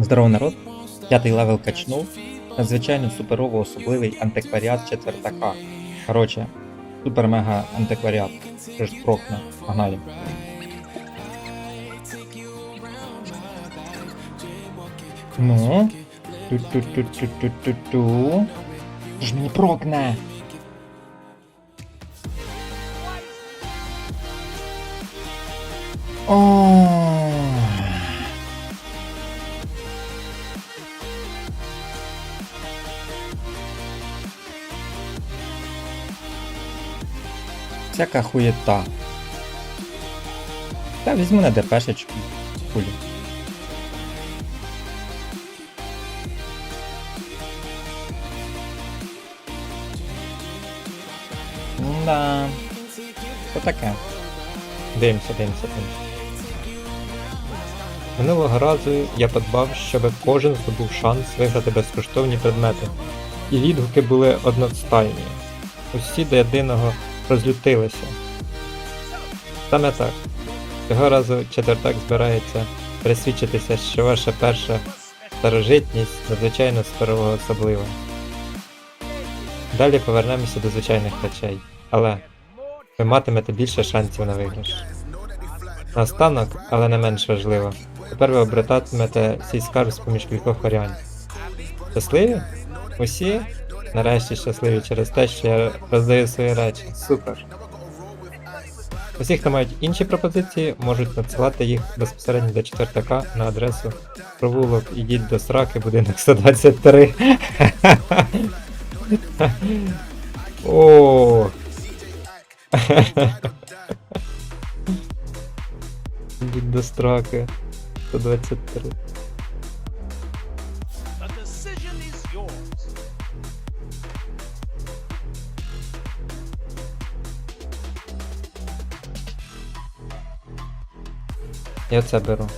Здорово, народ. П'ятий левел качнув. Надзвичайно суперово особливий антикваріат четвертака. Короче, супер-мега антикваріат. Що ж прохне. Погнали. Ну. Ту-ту-ту-ту-ту-ту-ту. Ж мені прокне? О. Всяка хуєта. Та візьму на ДПшечку. Хулі. Да. Що таке? Дивимося, дивимося, дивимося. Минулого разу я подбав, щоб кожен здобув шанс виграти безкоштовні предмети. І відгуки були одностайні. Усі до єдиного розлютилися. Саме так. Цього разу четвертак збирається пересвідчитися, що ваша перша старожитність надзвичайно старого особлива. Далі повернемося до звичайних речей, але ви матимете більше шансів на виграш. Наостанок, але не менш важливо, тепер ви обретатимете свій скарб з поміж кількох варіантів. Щасливі? Усі? Нарешті щасливі через те, що я роздаю свої речі. Супер. Усі, хто мають інші пропозиції, можуть надсилати їх безпосередньо до четвертака на адресу провулок ідіть до сраки, будинок 123. О. Ідіть до страки. 123. The decision is yours. Я це беру.